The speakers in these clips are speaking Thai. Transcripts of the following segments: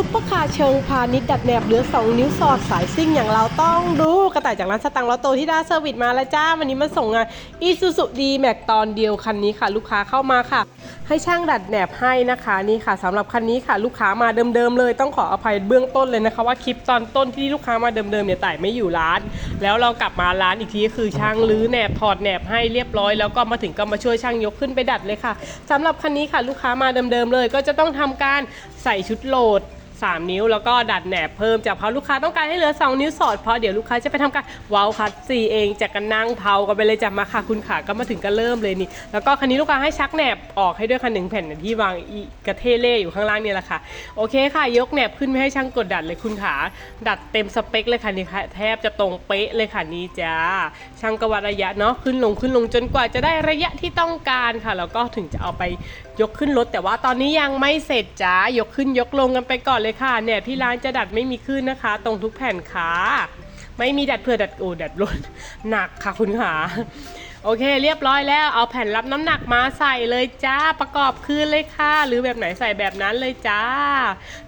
ซุปเปอร์คาร์เชิงพาณิชย์ดัดแนบเหลือ 2 นิ้วสอดสายซิ่งอย่างเราต้องดูกระต่ายจากร้านสตังค์ลอตโตที่ได้เซอร์วิสมาแล้วจ้า วันนี้มาส่งงานอีซูซูดีแม็กตอนเดียวคันนี้ค่ะ ลูกค้าเข้ามาค่ะ ให้ช่างดัดแหนบให้นะคะนี่ค่ะสำหรับคันนี้ค่ะ ลูกค้ามาเดิมๆเลย ต้องขออภัยเบื้องต้นเลยนะคะ ว่าคลิปตอนต้นที่ลูกค้ามาเดิมๆเนี่ยต่ายไม่อยู่ร้าน แล้วเรากลับมาร้านอีกทีก็คือช่างรื้อแหนบถอดแหนบให้เรียบร้อย แล้วก็มาถึงก็มาช่วยช่างยกขึ้นไปดัดเลยค่ะสำหรับคันนี้ค่ะ ลูกค้ามาเดิมๆเลย ก็จะต้องทำการใส่ชุดโหลด 3 นิ้ว แล้วก็ดัดแหนบเพิ่มจากเพราะลูกค้าต้องการให้เหลือ 2 นิ้วสอดเพราะเดี๋ยวลูกค้าจะไปทำการเว้าคัดซีเองจากกันนั่งเผากันไปเลยจ้ะมาค่ะคุณขาก็มาถึงก็เริ่มเลยนี่แล้วก็คันนี้ลูกค้าให้ชักแหนบออกให้ด้วยคันหนึ่งแผ่นที่วางอีกระเทเล่อยู่ข้างล่างนี่แหละค่ะโอเคค่ะ ยกแหนบขึ้นไม่ให้ช่างกดดัดเลยคุณขาดัดเต็มสเปคเลยค่ะนี่ค่ะแทบจะตรงเป๊ะเลยค่ะนี่จ้าช่างกวัดระยะเนาะขึ้นลงขึ้นลงจนกว่าจะได้ระยะที่ต้องการค่ะ แล้วก็ถึงจะเอาไปยกขึ้นรถแต่ว่าตอนนี้ยังไม่เสร็จจ้ายกขึ้นยกลงกันไปก่อนเลยค่ะเนี่ยที่ร้านจะดัดไม่มีขึ้นนะคะ ตรงทุกแผ่นขาไม่มีดัดเพื่อดัดโอ้ดัดล้นหนักค่ะคุณขา โอเค เรียบร้อยแล้วเอาแผ่นรับน้ำหนักมาใส่เลยจ้าประกอบคืนเลยค่ะ หรือแบบไหนใส่แบบนั้นเลยจ้า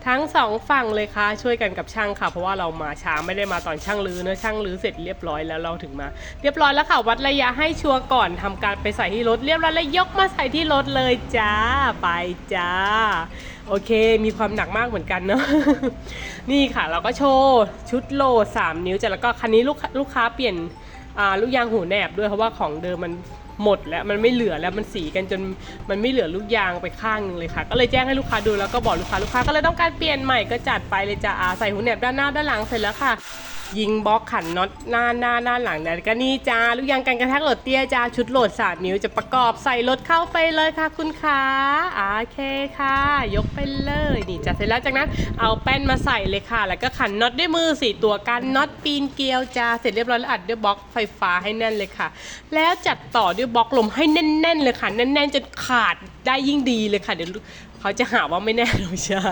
ทั้งสองฝั่งเลยค่ะ ช่วยกันกับช่างค่ะ เพราะว่าเรามาช้าไม่ได้มาตอนช่างรื้อเนอะช่างรื้อเสร็จเรียบร้อยแล้วเราถึงมา เรียบร้อยแล้วค่ะ วัดระยะให้ชัวร์ก่อนทำการไปใส่ที่รถเรียบร้อยแล้วยกมาใส่ที่รถเลยจ้าไปจ้าโอเค มีความหนักมากเหมือนกันเนาะ นี่ค่ะ เราก็โชว์ ชุดโล 3 นิ้วจ้ะแล้วก็คันนี้ลูกลูกค้าเปลี่ยน ลูกยางหูแหนบด้วยเพราะว่าของเดิมมันหมดแล้วมันไม่เหลือแล้วมันสีกันจนมันไม่เหลือลูกยางไปข้างหนึงเลยค่ะ ก็เลยแจ้งให้ลูกค้าดูแล้วก็บอกลูกค้าลูกค้าก็เลยต้องการเปลี่ยนใหม่ก็จัดไปเลยจ้ะอาใส่หูแหนบด้านหน้าด้านหลังเสร็จแล้วค่ะ ยิงบล็อกขันน็อตหน้าหน้าหน้าหลังแล้วก็นี่จ้าลูกยางกันกระแทกโหลดเตี้ยจ้าชุดโหลดสามนิ้วจะประกอบใส่รถเข้าไปเลยค่ะคุณขาโอเคค่ะ ยกไปเลยนี่จ้ะเสร็จแล้วจากนั้นเอาแป้นมาใส่เลยค่ะ แล้วก็ขันน็อตด้วยมือสี่ตัวกันน็อตปีนเกลียวจ้าเสร็จเรียบร้อยแล้วอัดด้วยบล็อกไฟฟ้าให้แน่นเลยค่ะ แล้วจัดต่อด้วยบล็อกลมให้แน่น ๆ เลยค่ะแน่นๆจนขาดได้ยิ่งดีเลยค่ะเดี๋ยว เขาจะหาว่าไม่แน่นไม่ใช่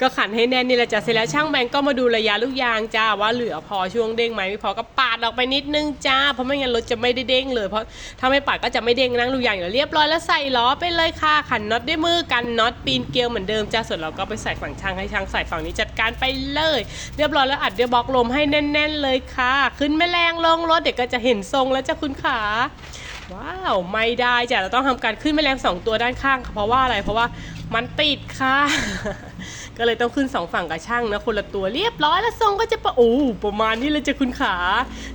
ก็ขันให้แน่นนี่แหละจ้ะเสร็จแล้วช่างแบงก็มาดูระยะลูกยางจ้าว่าเหลือพอช่วงเด้งไหมไม่พอก็ปาดออกไปนิดนึงจ้าเพราะไม่งั้นรถจะไม่ได้เด้งเลยเพราะถ้าไม่ปาดก็จะไม่เด้งนั่งลูกยางอยู่แล้วเรียบร้อยแล้วใส่ล้อไปเลยค่ะขันน็อตด้วยมือกันน็อตปีนเกลียวเหมือนเดิมจ้าส่วนเราก็ไปใส่ฝั่งช่างให้ช่างใส่ฝั่งนี้จัดการไปเลย เรียบร้อยแล้วอัดเด้วยบล็อกลมให้แน่น ๆ เลยค่ะ ขึ้นแม่แรงลงรถเดี๋ยวก็จะเห็นทรงแล้วจ้ะคุณขา ว้าว ไม่ได้จ้ะเราต้องทำการขึ้นแมลงสองตัวด้านข้างค่ะเพราะว่าอะไรเพราะว่ามันติดค่ะ ก็เลยต้องขึ้นสองฝั่งกับช่างนะคนละตัวเรียบร้อยแล้วทรงก็จะประโอ้ประมาณนี้เลยจะคุณขา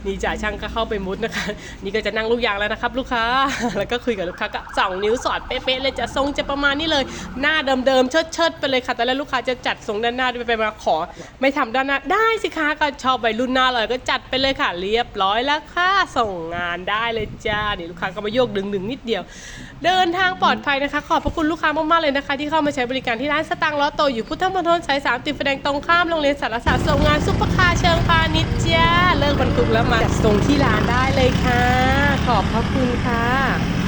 นี่จ้ะช่างก็เข้าไปมุดนะคะ นี่ก็จะนั่งลูกยางแล้วนะครับ ลูกค้า แล้วก็คุยกับลูกค้าก็สองนิ้วสอดเป๊ะๆเลยจะทรงจะประมาณนี้เลย หน้าเดิมๆเชิดๆไปเลยค่ะแต่แล้วลูกค้าจะจัดทรงด้านหน้าด้วยไปมาขอ ไม่ทำด้านหน้าได้สิคะก็ชอบวัยรุ่นหน้าเลยก็จัดไปเลยค่ะ เรียบร้อยแล้วค่ะส่งงานได้เลยจ้านี่ลูกค้าก็มาโยกดึงๆนิดเดียว เดินทางปลอดภัยนะคะ ขอบพระคุณลูกค้ามากๆเลยนะคะ ที่เข้ามาใช้บริการที่ร้านสตางค์ล้อโตอยู่พุทธมณฑลสายสามติดไฟแดงตรงข้ามโรงเรียนสารศาสตร์ส่งงานซุปเปอร์คาร์เชิงพาณิชย์จ้าเลิกบรรทุกแล้วมาจัดส่งที่ร้านได้เลยค่ะ ขอบพระคุณค่ะ